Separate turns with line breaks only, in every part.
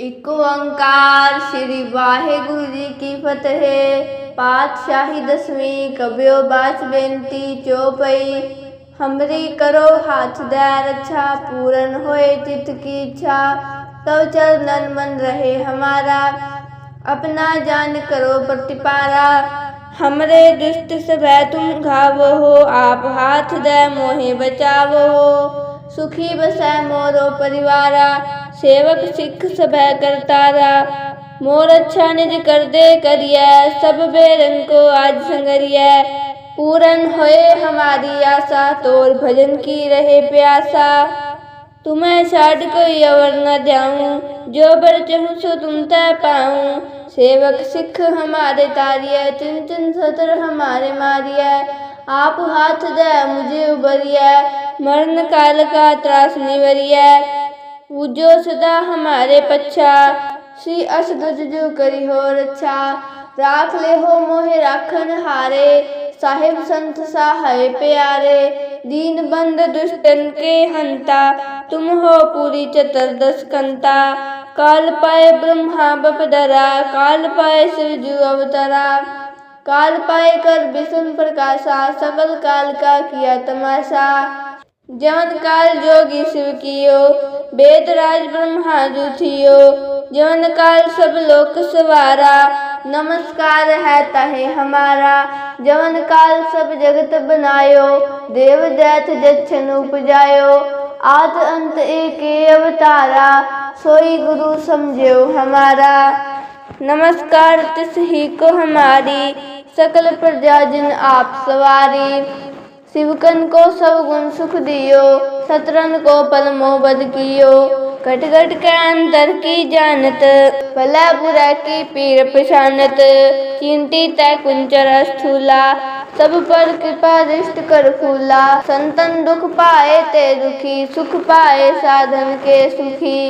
एक ओंकार श्री वाहेगुरु जी की फतेह। पातशाही दसवीं कबियो बाच बेनती चौपई। हमरी करो हाथ दया रक्षा पूरन होए चित की इच्छा। तव चल नन मन रहे हमारा, अपना जान करो प्रतिपारा। हमरे दुष्ट से भय तुम घाव हो, आप हाथ दय मोहे बचाव हो। सुखी बसै मोरो परिवारा। सेवक सिख सभै करतारा मोर अच्छा निज कर दे करिए सब बेरंग को आज संगरिए पूरन होए हमारी आशा, तोर भजन की रहे प्यासा। तुम्हें छाड़ कोई अवर न जाऊँ जो बर चहूँ सो तुम तय पाऊँ। सेवक सिख हमारे तारिय चिन सतर हमारे मारिय। आप हाथ दे मुझे उबरिय, मरण काल का त्रास निवरिय। पूजो सदा हमारे पच्छा श्री अस दुज जो करी हो रक्षा। राख ले हो मोहे राखन हारे। साहिब संत सहाय प्यारे। दीन बंद दुष्टन के हंता। तुम हो पूरी चतुर्दश कंता। काल पाए ब्रह्मा बपदरा काल पाए शिवजू अवतरा। काल पाए कर विष्णु प्रकाशा। सकल काल का किया तमाशा। जवन काल जोगी शिव कियो वेद राज ब्रह्मा जू थियो। जवन काल सब लोक सवारा, नमस्कार है तहे हमारा। जवन काल सब जगत बनायो, देव दैत जच्छन उपजायो। आद अंत एक अवतारा, सोई गुरु समझो हमारा। नमस्कार तिस ही को हमारी, सकल प्रजा जिन आप सवारी। शिवकन को सब गुण सुख दियो, सतरन को पल मोबद कियो। घट घट के अंतर की जानत, भला बुरा की पीर पछानत। चिंटी तय कुंचर स्थूला, सब पर कृपा दृष्ट कर फूला। संतन दुख पाए ते दुखी, सुख पाए साधन के सुखी।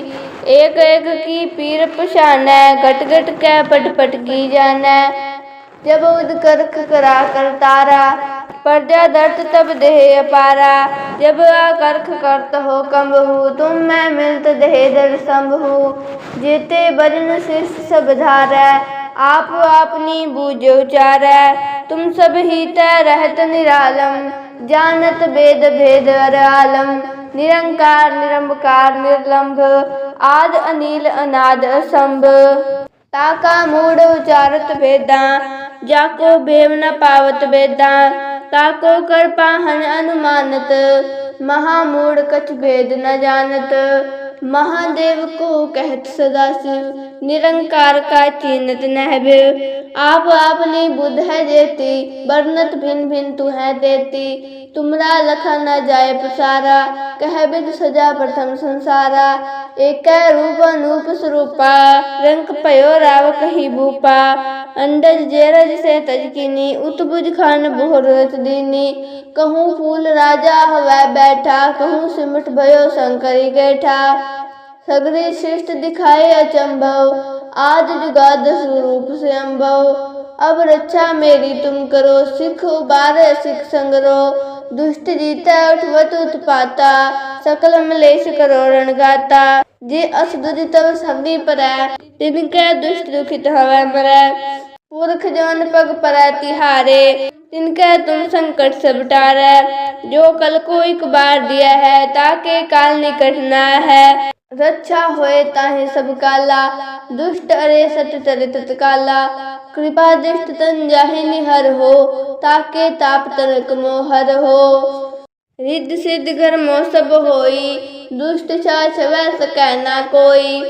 एक एक की पीर पछानै घट घट के पट पट की जानै जब उद करख करा कर तारा प्रजा दर्द तब देह अपारा। जब करख करत हो कंबहु तुम मैं मिलत देह दर संभहु जेते बजन शिष्ट सब धारै, आप आपनी बूझ उचारै। तुम सब ही तय रहत निरालम, जानत वेद भेद अर आलम। निरंकार निरंकार निर्लंभ आद अनिल, अनाद असंभ ताका मूढ़ उचारत वेदा जाको बेव न पावत वेदा, ताको कर पाहन अनुमानत। महामूढ़ कछ भेद न जानत। महादेव को कहत सदा शिव, निरंकार का चीनत नहबिव आप आपनी बुद्ध है देती वर्णत भिन्न भिन्न तू है देती। तुमरा लखा न जाय प्रसारा, कह विद सजा प्रथम संसारा। एक रूप अनूप स्वरूपा रंग पयो राव कही भूपा। अंडज जेरज से तजकिनी, उतबुज खान बोहरत दीनी। कहूँ फूल राजा हवै बैठा, कहूँ सिमट भयो शंकरी बैठा सगरी श्रेष्ठ दिखाए अचंभव आद जुगाद स्वरूप से अम्भव अब रक्षा मेरी तुम करो, सिख उबारे सिख संगरो। दुष्ट जीता, उठवत उत्पाता, सकल मलेश करो रणगाता। जे अस दुज तव सभी पर, तिनके दुष्ट दुखित हवे मरे। पुरख जन पग पर तिहारे, तिनके तुम संकट सब बटारे जो कल को एक बार दिया है, ताके काल निकट ना है। रक्षा होए ताहे सब काला, दुष्ट अरे सत तरे तत्काला। कृपा दृष्ट तन जाहि निहर हो, ताके ताप तरक मोहर हो। रिद्ध सिद्ध घर मो सब होई, दुष्ट छाछ वह सकै ना कोई।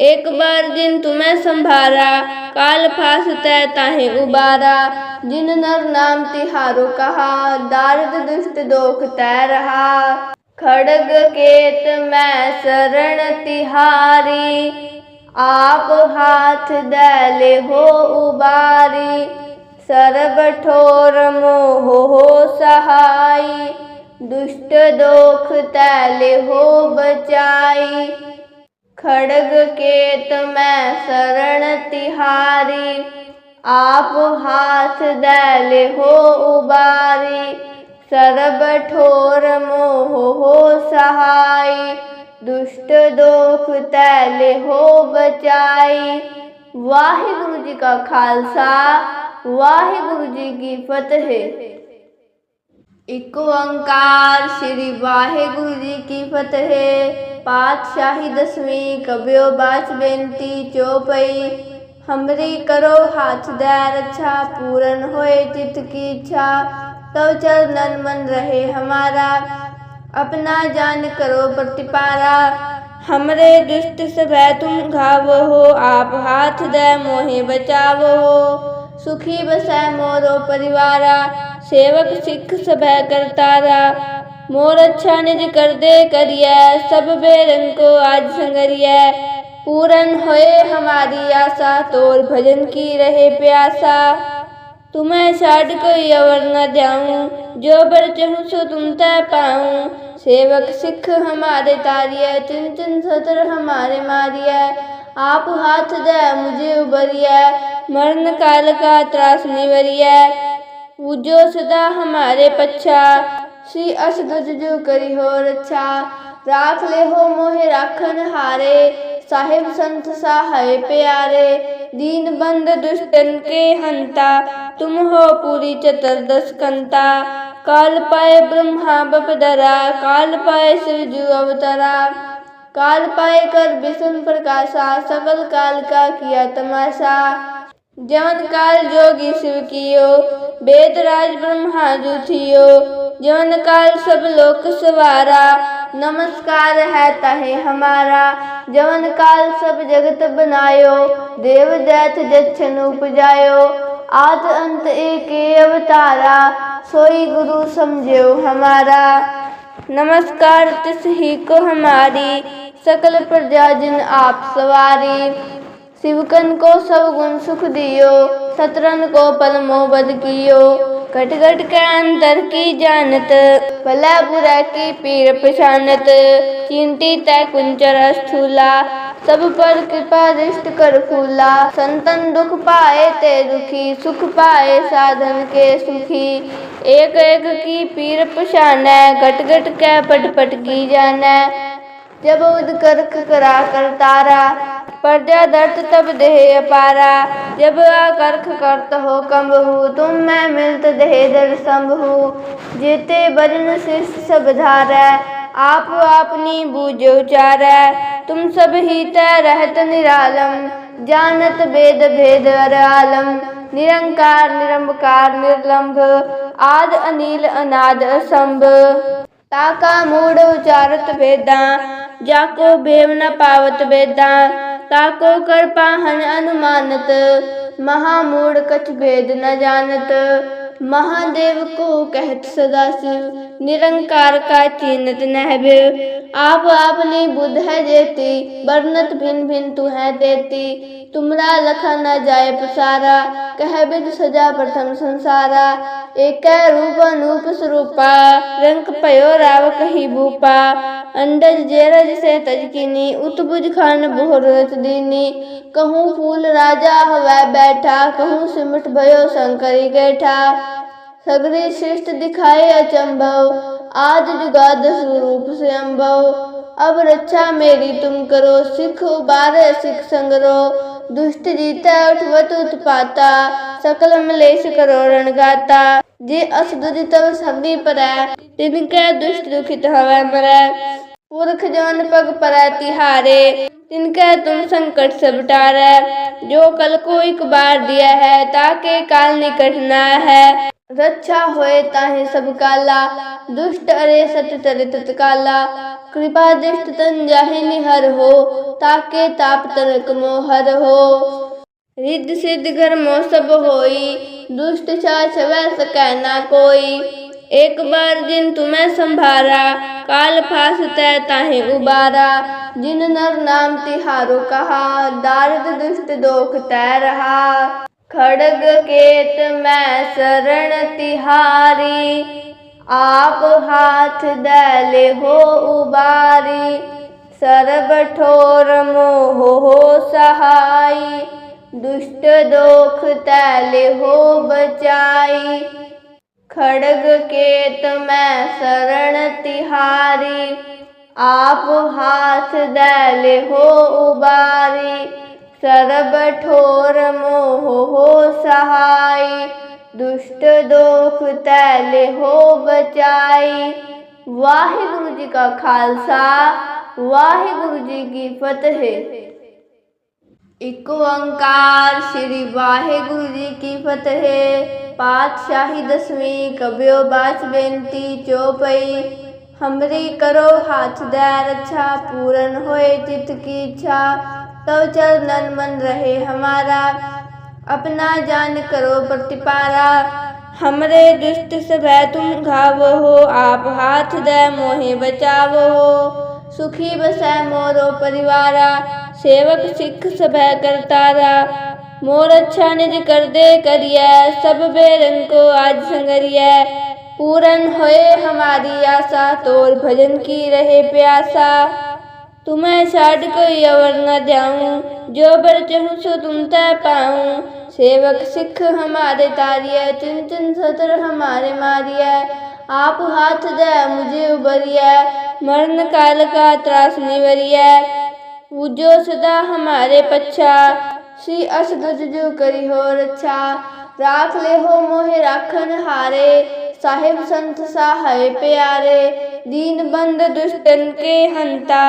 एक बार जिन तुम्हें संभारा, काल फास तय ताहे उबारा। जिन नर नाम तिहारो कहा दारिद दुष्ट दोख तय रहा। खड़ग केत मैं शरण तिहारी, आप हाथ दले हो उबारी, सरब ठोर मोह हो सहाई, दुष्ट दोख तैले हो बचाई। खड़ग केत मैं शरण तिहारी, आप हाथ दले हो उबारी सरबोर मोह हो सहाय, दुष्ट दोख तैल हो बचाई। वाहिगुरु जी का खालसा, वाहिगुरु जी की फतेह। एक ओंकार श्री वाहेगुरु जी की फतेह। पातशाही दसवीं कब्यो बाच बेनती चौपई। हमरी करो हाथ दैर अच्छा पूरन होए चित की इच्छा। तब चरणन मन रहे, हमारा अपना जान करो प्रतिपारा। हमरे दुष्ट सब तुम घावो हो आप हाथ दे मोहे बचावो हो सुखी बसै मोरो परिवारा, सेवक सिख सब करतारा। मोर अच्छा निज कर दे करिए सब बेरंग को आज संगरिए पूरन होए हमारी आशा, तोर भजन की रहे प्यासा। तुम्हें छाड़ कोई अवर न जाऊँ, जो बर चहूँ सो तुम तय पाऊँ। सेवक सिख हमारे तारिय, चिन चिन सतर हमारे मारिय। आप हाथ दे, मुझे उबरिय। मरण काल का त्रास निवरिय। पूजो सदा हमारे पच्छा। श्री अस जो करी हो रक्षा राख ले हो मोहे राखन हारे। साहिब संत सहाय प्यारे। दीन बंद दुष्टन के हंता, तुम हो पूरी चतुर्दश कंता काल पाए ब्रह्मा बपदरा काल पाए शिवजू अवतरा। काल पाए कर विष्णु प्रकाशा सकल काल का किया तमाशा। जवन काल जोगी शिव कियो, वेद राज ब्रह्मा जू थियो। जवन काल सब लोक सवारा नमस्कार है तहे हमारा। जवन काल सब जगत बनायो, देव दैत जच्छन उपजायो। आद अंत एक अवतारा, सोई गुरु समझो हमारा। नमस्कार तिस ही को हमारी, सकल प्रजा जिन आप सवारी। शिवकन को सब गुण सुख दियो, सतरन को पलमो बद कियो। घट के अंतर की जानत भला बुरा की पीर पछानत चिंटी तय कुंचर स्थूला, सब पर कृपा दृष्ट कर फूला। संतन दुख पाए ते दुखी, सुख पाए साधन के सुखी। एक एक की पीर पछानै घट घट के पट पट की जानै। जब उद करख करा कर तारा प्रजा दर्द तब देह अपारा। जब करख करत हो कम हो तुम मैं मिलत देह दर संभहु जेते बजन शीर्ष सब धारै आप अपनी बूझ उचारै तुम सब ही तय रहत निरालम, जानत वेद भेद अर आलम। निरंकार निरंकार निर्लंभ आद, अनिल, अनाद, असंभ। ताका मूढ़ उचारत वेदा, जाको भेव न पावत वेदा। ताको कर पाहन अनुमानत महामूढ़ कछ भेद न जानत। महादेव को कहत सदा शिव, निरंकार का चिन्हत नहब आप आपनी बुद्ध है देती, वर्णत भिन्न भिन्न तू है देती। तुमरा लखा न जाय पसारा, कह विद सजा प्रथम संसारा। एक रूप अनूप स्वरूपा रंग पयो राव कही भूपा। अंडज जेरज से तजकिनी उतबुज खान बोहरत दीनी। कहूँ फूल राजा हवा बैठा, कहूँ सिमट भयो शंकरी बैठा सगरी श्रेष्ठ दिखाए अचंभव। आज जुगाद स्वरूप से अम्भव अब रक्षा मेरी तुम करो, सिख उबारे, सिख संगरो। दुष्ट जीता, उठवत उत्पाता। सकल मलेश करो रणगाता। जे अस दुज तब सभी परै, तिनके दुष्ट दुखित हवै मरै। पुरख जवन पग पर तिहारे, तिनके तुम संकट सब टारै। जो कल को एक बार दिया है, ताके काल निकट न है। रक्षा होए ताहे सब काला, दुष्ट अरे सत तरे तत्काला कृपा दृष्ट तन जाहे निहर हो, ताके ताप तरक मोहर हो। रिद्ध सिद्ध घर मो सब होई, दुष्ट छाछ वह सकै ना कोई। एक बार जिन तुम्हें संभारा, काल फास तय ताहे उबारा। जिन नर नाम तिहारो कहा दारिद दुष्ट दोख तय रहा। खड़ग केत मैं शरण तिहारी, आप हाथ दले हो उबारी, सरब ठोर मोह हो सहाई, दुष्ट दोख तैले हो बचाई। खड़ग केत मैं शरण तिहारी, आप हाथ दैले हो उबारी ਸਰਬ ਠੋਰ ਮੋਹ ਹੋ ਸਹਾਈ ਦੁਸ਼ਟ ਦੋਖ ਤੈਲੇ ਹੋ ਬਚਾਈ ਵਾਹਿਗੁਰੂ ਜੀ ਕਾ ਖਾਲਸਾ ਵਾਹਿਗੁਰੂ ਜੀ ਕੀ ਫਤਿਹ ਇੱਕ ਓੰਕਾਰ ਸ੍ਰੀ ਵਾਹਿਗੁਰੂ ਜੀ ਕੀ ਫਤਿਹ ਪਾਤਸ਼ਾਹੀ ਦਸਵੀਂ ਕਬਿਓ ਬਾਚ ਬੇਨਤੀ ਚੋਪਈ ਹਮਰੀ ਕਰੋ ਹੱਥ ਦੇ ਰੱਛਾ ਪੂਰਨ ਹੋਏ ਚਿਤ ਕੀ ਇੱਛਾ तव नन मन रहे, हमारा अपना जान करो प्रतिपारा। हमरे दुष्ट सब तुम घावो हो आप हाथ दे मोहे बचावो हो सुखी बसै मोरो परिवारा, सेवक सिख सब करतारा। मोर अच्छा निज कर दे करिए सब बेरंग को आज संगरिए पूरन होए हमारी आशा, तोर भजन की रहे प्यासा। तुम्हें छाड़ को अवर न जाऊँ, जो बर चहूँ सो तुम तय पाऊँ। सेवक सिख हमारे तारिय, चिन चिन सतर हमारे मारिय। आप हाथ दे, मुझे उबरिय। मरण काल का त्रास निवरिय। पूजो सदा हमारे पच्छा। श्री असगज जो करी हो रच्छा। राख ले हो मोहे राखन हारे। साहिब संत सहाय प्यारे। दीन बंद दुष्टन के हंता,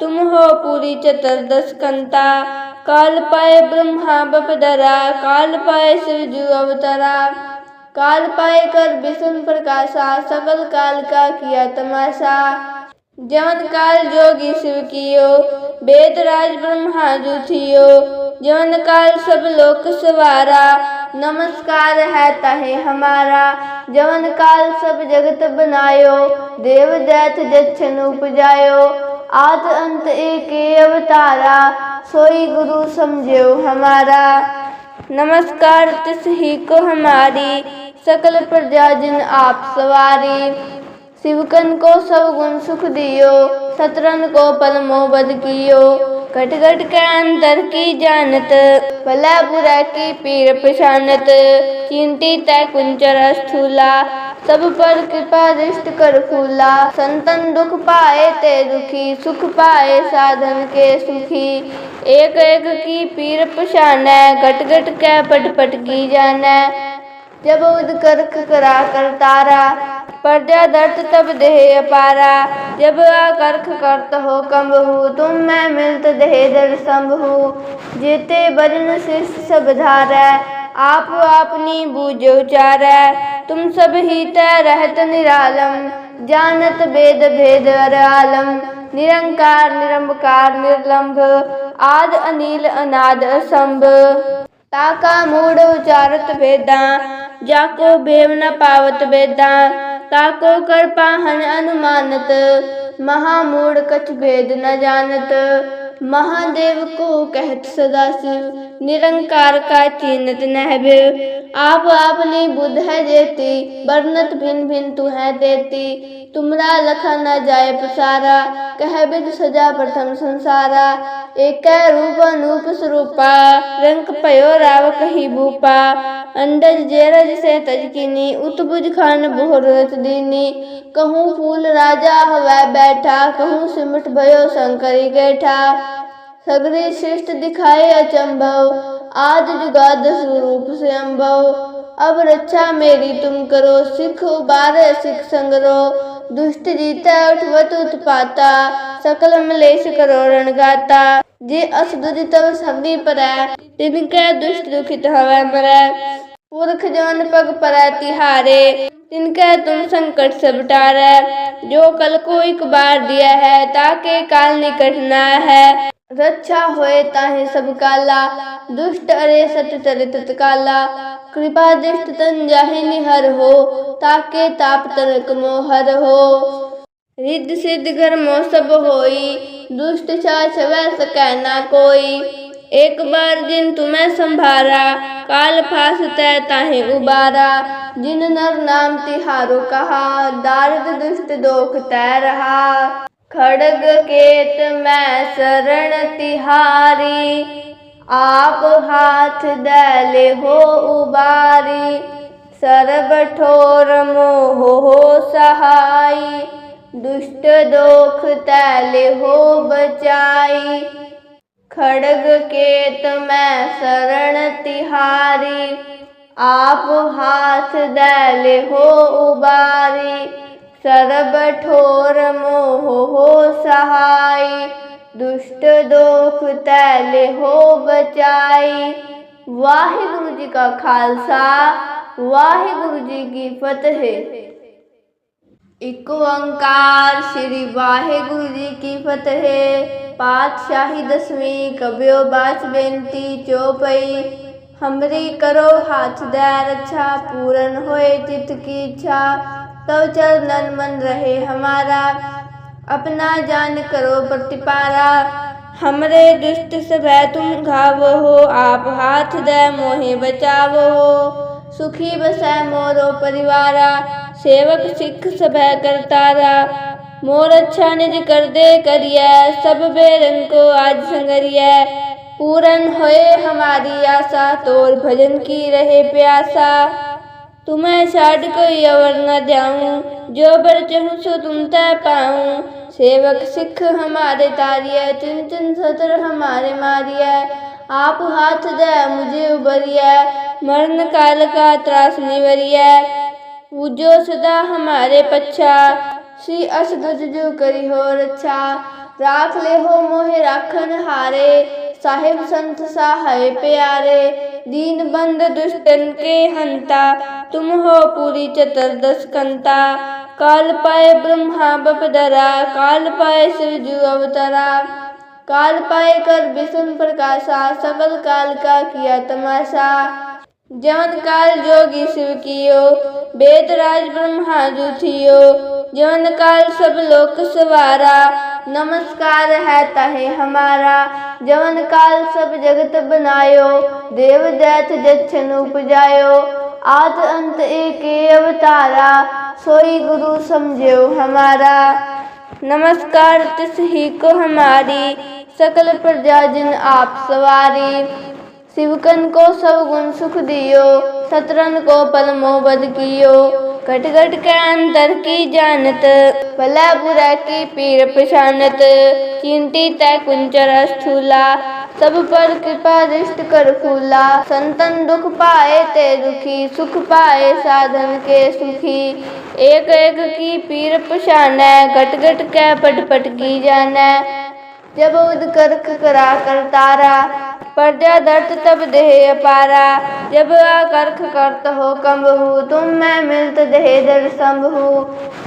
तुम हो पूरी चतुर्दश कंता काल पाए ब्रह्मा बपदरा काल पाए शिवजू अवतरा। काल पाए कर विष्णु प्रकाशा सकल काल का किया तमाशा। जवन काल जोगी शिव कियो, वेद राज ब्रह्मा जू थियो। जवन काल सब लोक सवारा नमस्कार है तहे हमारा। जवन काल सब जगत बनायो, देव दैत जच्छन उपजायो। आद अंत एक अवतारा, सोई गुरु समझो हमारा। नमस्कार तिस ही को हमारी, सकल प्रजा जिन आप सवारी। शिवकन को सब गुण सुख दियो सतरन को पल मोबद कियो। घट घट के अंतर की जानत भला बुरा की पीर पशानत चिंती तय कुंचर स्थूला, सब पर कृपा दृष्ट कर फूला। संतन दुख पाए ते दुखी, सुख पाए साधन के सुखी। एक एक की पीर पशान घट घट के पट पट की जाना जब उद कर करा कर तारा प्रजा दर्द तब देह अपारा। जब आकर्ख करत हो कम्ब तुम मैं मिलत देह दर संभु। जेते बजन शीर्ष सब धारै, आप अपनी बूझ उचारै। तुम सब ही तय रहत निरालम, जानत वेद भेद अर आलम। निरंकार निरंकार निर्लंभ आद अनिल, अनाद असंभ। ताका मूढ़ उचारत वेदा जाको भेव न पावत वेदा ताको कर पाहन अनुमानत महामूढ़ कछ भेद न जानत महादेव को कहत सदा शिव निरंकार का चिन्हत नहब। आप आपनी बुध है जेती वर्णत भिन भिन तू है देती। तुमरा लखा न जाय पसारा कह बिद सजा प्रथम संसारा। एक रूप अनूप स्वरूपा रंग पयो राव कही भूपा। अंडज जेरज से तजकिनी उतबुज खान बोहरत दीनी। कहूँ फूल राजा हवै बैठा, कहूँ सिमट भयो शंकरी बैठा सगरी शिष्ट दिखाए अचंभव। आज जुगाद स्वरूप से अम्भव। अब रक्षा मेरी तुम करो, सिख उबारे, सिख संगरो। दुष्ट जीता, उठवत उत्पाता। सकल मलेश करो, रणगाता। जे असदुज तब सभी परै, तिनके दुष्ट दुखित हवै मरै। पुरख जवन पग पर तिहारे, तिनके तुम संकट सब टारै जो कल को एक बार दिया है, ताके काल निकट न है। रक्षा होए ताहे सब काला, दुष्ट अरे सत चरित काला कृपा दृष्ट तन जाहि निहर हो, ताके ताप तनक मोहर हो। रिद्ध सिद्ध घर मोह सब होई, दुष्ट वह सकै ना कोई। एक बार जिन तुम्हें संभारा, काल फास तय ताहे उबारा। जिन नर नाम तिहारो कहा दारिद दुष्ट दोख तय रहा। खड़ग केत मैं शरण तिहारी, आप हाथ दैले हो उबारी, सर्व ठोर मोह हो सहाई, दुष्ट दोख तैले हो बचाई। खड़ग केत मैं शरण तिहारी, आप हाथ दैले हो उबारी सर्वठोर मोह हो सहाय दुष्ट दोख तैल हो बचाई। वाहिगुरु जी का खालसा, वाहिगुरु जी की फतेह। एक ओंकार श्री वाहिगुरु जी की फतेह। पातशाही दसवीं कबियो बाच बेनती चौपई। हमरी करो हाथ दया रक्षा, पूरन होए चित की इच्छा। तव नन मन रहे हमारा। अपना जान करो प्रतिपारा। हमरे दुष्ट सभै तुम घाव हो आप हाथ दे मोहे बचावो हो सुखी बसै मोरो परिवारा, सेवक सिख सभै करतारा। मोर अच्छा निज कर दे करिए सब बेरंग को आज संगरिए पूरन होए हमारी आशा, तोर भजन की रहे प्यासा। तुम्हें छाड़ कोई अवर न जाऊँ, जो बर चहूँ सो तुम तय पाऊँ। सेवक सिख हमारे तारिय, चिन चिन सतर हमारे मारिया। आप हाथ दे, मुझे उबरिय। मरण काल का त्रास निवरिय। पूजो सदा हमारे पच्छा। श्री असगज जो करी हो रक्षा राख ले हो मोहे राखन हारे। साहेब संत सहाय प्यारे। दीन बंद दुष्टन के हंता, तुम हो पूरी चतुर्दश कंता। काल पाए ब्रह्मा बपदरा काल पाए शिवजू अवतरा। काल पाए कर विष्णु प्रकाशा सकल काल का किया तमाशा। जवन काल जोगी शिव कियो वेद राज ब्रह्मा जू थियो। जवन काल सब लोक सवारा, नमस्कार है तहे हमारा। जवन काल सब जगत बनायो, देव दैत जच्छन उपजायो। आद अंत एक अवतारा, सोई गुरु समझो हमारा। नमस्कार तिस ही को हमारी, सकल प्रजा जिन आप सवारी। शिवकन को सब गुण सुख दियो, सतरन को पल मोबद कियो। कट कट के अंतर की जानत, भला बुरा की पीर पछानत। चिंती तय कुंचर स्थूला सब पर कृपा दृष्ट कर फूला। संतन दुख पाए ते दुखी, सुख पाए साधन के सुखी। एक एक की पीर पछानै घट घट के पट पट की जान जब उद कर करा कर तारा प्रजा दर्द तब देह अपारा। जब आकर्ख करत हो कंबहु, तुम मैं मिलत देह दर संभहु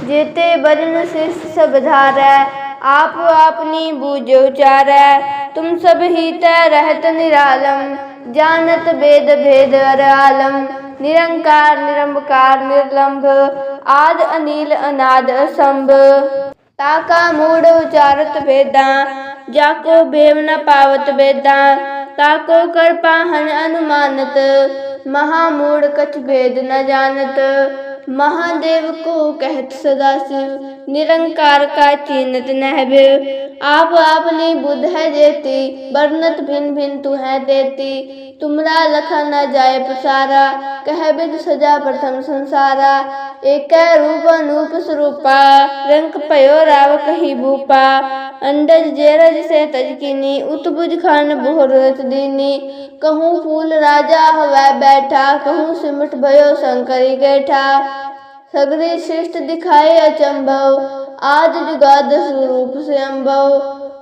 जेते बजन शिष्ट सब धारै आप अपनी बूझ उचारै तुम सब ही तय रहत निरालम, जानत वेद भेद अर आलम। निरंकार निरंकार निर्लंभ आद, अनिल, अनाद, असंभ। ताका मूढ़ उचारत वेदा, जाको भेव न पावत वेदा। ताको कर पाहन अनुमानत, महामूढ़ कछ भेद न जानत। महादेव को कहत सदा निरंकार का चिन्हत नहबिव आप आपनी बुद्ध है जेती वर्णत भिन भिन तू है देती। तुमरा लखा न जाए पसारा, कह बिद सजा प्रथम संसारा। एक रूप अनूप स्वरूपा रंग पयो राव कही भूपा। अंडज जेरज से तजकिनी उतबुज खान बोहरत दीनी। कहूँ फूल राजा हवै बैठा, कहूँ सिमट भयो शंकरी बैठा सगरी श्रेष्ठ दिखाए अचंभव आज जुगाद स्वरूप से अम्भव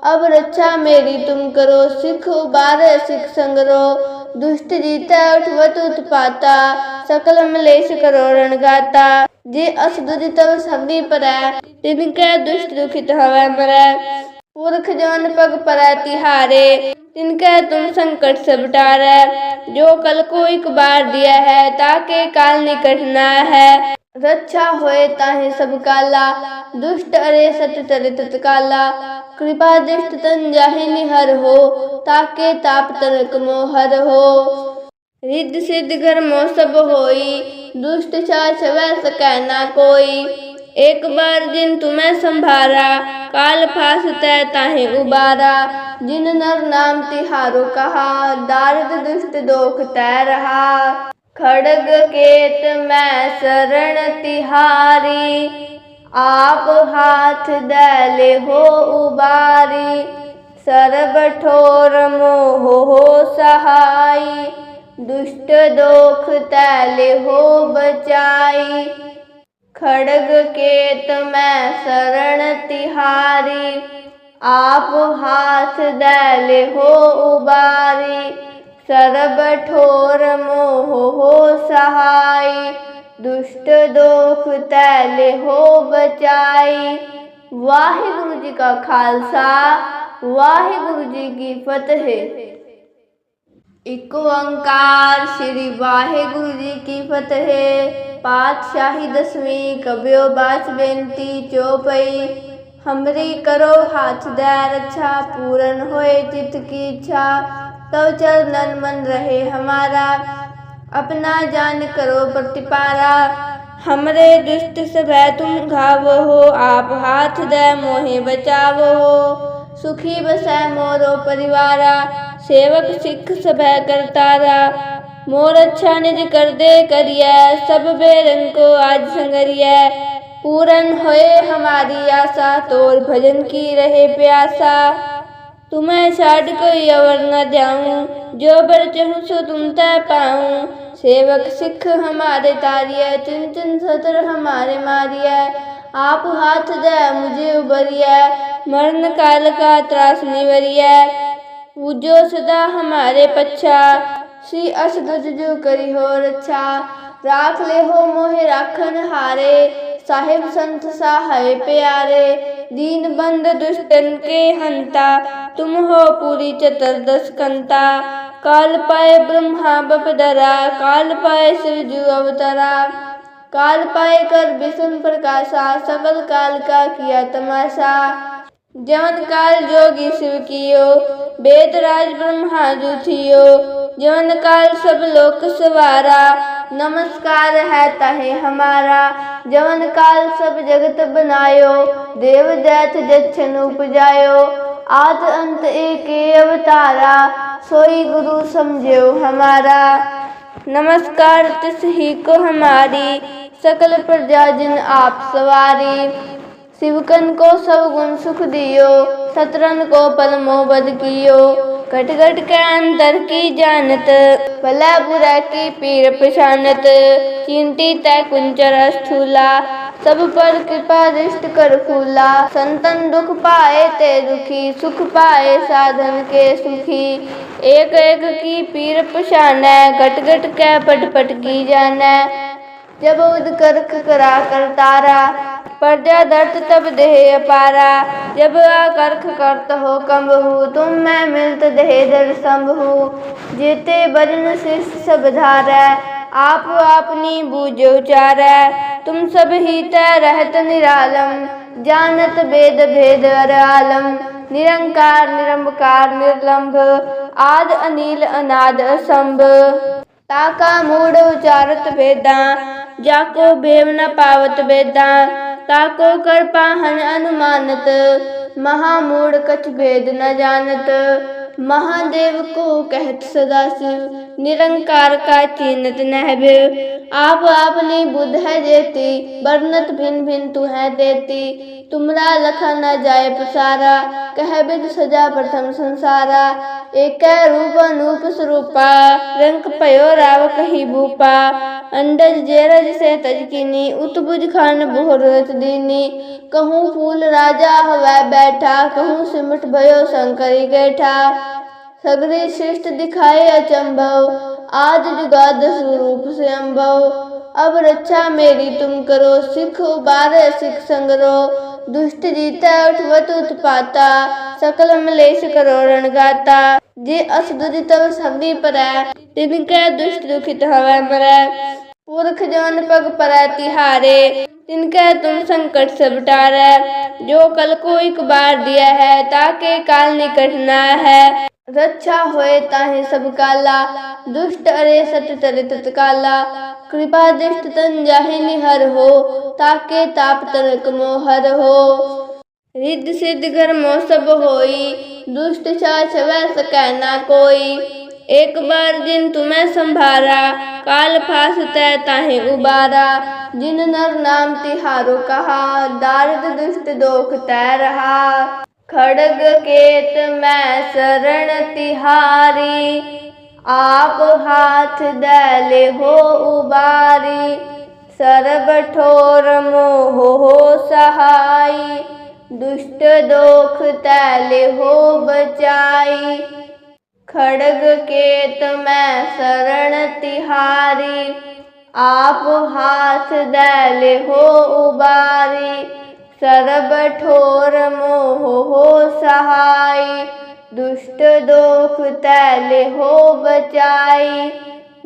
अब रक्षा मेरी तुम करो, सिख उबारे, सिख संगरो। दुष्ट जीता, उठवत उत्पाता, सकल मलेश करो रणगाता। जे अस दुज तव सभी पर, तिनके दुष्ट दुखित हवै मरै। पुरख जवन पग पर तिहारे, तिनके तुम संकट सब टारै जो कल को एक बार दिया है, ताके काल निकट ना है। रक्षा होए ताहे सब काला, दुष्ट अरे सत तरे तत्काला। कृपा दृष्ट तन जाहे निहर हो, ताके ताप तनक मोहर हो। रिद्ध सिद्ध गर्मो सब होई, दुष्ट चाच सकै ना कोई। एक बार जिन तुम्हें संभारा, काल फास तय ताहे उबारा। जिन नर नाम तिहारो कहा दारिद दुष्ट दोख तय रहा। खड़ग केत मैं शरण तिहारी, आप हाथ दैले हो उबारी, सर्ब ठोर मोह हो सहाई, दुष्ट दोख तैले हो बचाई। खड़ग केत मैं शरण तिहारी, आप हाथ दैले हो उबारी सरबोर मोह हो सहाय, दुष्ट दोख तैले हो बचाई वाहिगुरु जी का खालसा, वाहिगुरु जी की फतेह। एक ओंकार श्री वाहिगुरु जी की फतेह। पातशाही दसवीं कब्यो बाच बेनती चौपई। हमरी करो हाथ दै रक्षा, पूरन होए चित की इच्छा। तव चल नन मन रहे, हमारा अपना जान करो प्रतिपारा। हमरे दुष्ट से भय तुम घाव हो आप हाथ दे मोहे बचाव हो सुखी बस मोरो परिवारा, सेवक सिख सभय करतारा। मोर अच्छा निज कर दे करिए सब बेरंग को आज संगरिए पूरन होए हमारी आशा, तोर भजन की रहे प्यासा। तुम्हें छाड़ कोई अवर न जाऊँ जो बर चहूँ सो तुम तय पाऊँ। सेवक सिख हमारे तारिय, चिन चिन सतर हमारे मारिय। आप हाथ दे, मुझे उबरिय। मरण काल का त्रास निवरिय। पूजो सदा हमारे पच्छा। श्री अस दुज जो करी हो रक्षा राख ले हो मोहे राखन हारे। साहिब संत सहाय प्यारे। दीन बंद दुष्टन के हंता, तुम हो पूरी चतुर्दश कंता। काल पाए ब्रह्मा बपदरा काल पाए शिवजू अवतरा। काल पाए कर विष्णु प्रकाशा सकल काल का किया तमाशा। जवन काल जोगी शिव कियो, वेद राज ब्रह्मा जू थियो। जवन काल सब लोक सवारा, नमस्कार है तहे हमारा। जवन काल सब जगत बनायो देव दैत जच्छन उपजायो आद अंत एक अवतारा सोई गुरु समझो हमारा नमस्कार तिस ही को हमारी सकल प्रजा जिन आप सवारी शिवकन को सब गुण सुख दियो सतरन को पलमो बद कियो घट के अंतर की जानत भला बुरा की पीर पछानत। चिंटी तय कुंचर स्थूला, सब पर कृपा दृष्ट कर फूला। संतन दुख पाए ते दुखी, सुख पाए साधन के सुखी। एक एक की पीर पछानै घट घट के पट पट की जान जब उद करख करा कर तारा प्रजा दर्द तब देह अपारा। जब करख करत हो कंबहु, तुम मैं मिलत देह दर संभहु जेते बजन शिष्य सब धारै आप आपनी बूझ उचारै तुम सब ही तय रहत निरालम, जानत वेद भेद अर आलम। निरंकार निरंकार निर्लंभ आद अनिल, अनाद असंभ। ताका मूढ़ उचारत वेदा जाको भेव न पावत वेदा ताको कर पाहन अनुमानत महामूढ़ कछ भेद न जानत। महादेव को कहत सदा शिव निरंकार का चिन्हत नहब। आप आपनी बुद्ध है देती, वर्णत भिन्न भिन्न तू है देती। तुमरा लखा न जाय प्रसारा कह बिद सजा प्रथम संसारा। एक रूप अनूप स्वरूपा रंग पयो राव कही भूपा। अंडज जेरज से तजकिनी उतबुज खान बोहरत दीनी। कहूँ फूल राजा हवा बैठा, कहूँ सिमट भयो शंकरी बैठा सगरी श्रेष्ठ दिखाए अचंभव। आज जुगाद स्वरूप से अम्भव। अब रक्षा मेरी तुम करो, सिख उबारे, सिख संगरो। दुष्ट जीता, उठवत उत्पाता। सकल मलेश करो रणगाता। जे अस दुज तव सभी पर, तिनके दुष्ट दुखित हवै मरै। पुरख जवन पग पर तिहारे, तिनके तुम संकट सब टारै। जो कल को एक बार दिया है, ताके काल निकट ना है। रक्षा होए ताहे सब काला, दुष्ट अरे सत तरे तत्काला। कृपा दृष्ट तन जाहि निहर हो, ताके ताप तरक मोहर हो। रिद्ध सिद्ध घर मो सब होई, दुष्ट छा छवै सकै ना कोई। एक बार जिन तुम्हें संभारा, काल फास तय ताहे उबारा। जिन नर नाम तिहारो कहा दारिद दुष्ट दोख तय रहा। खड़ग केत मैं शरण तिहारी, आप हाथ दले हो उबारी, सरब ठोर मोह हो सहाई, दुष्ट दोख तैले हो बचाई। खड़ग केत मैं शरण तिहारी, आप हाथ दले हो उबारी सरब ठोर मोह हो सहाय, दुष्ट दोख तैले हो बचाई।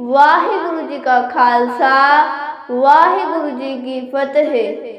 वाहिगुरु जी का खालसा, वाहिगुरु जी की फतेह।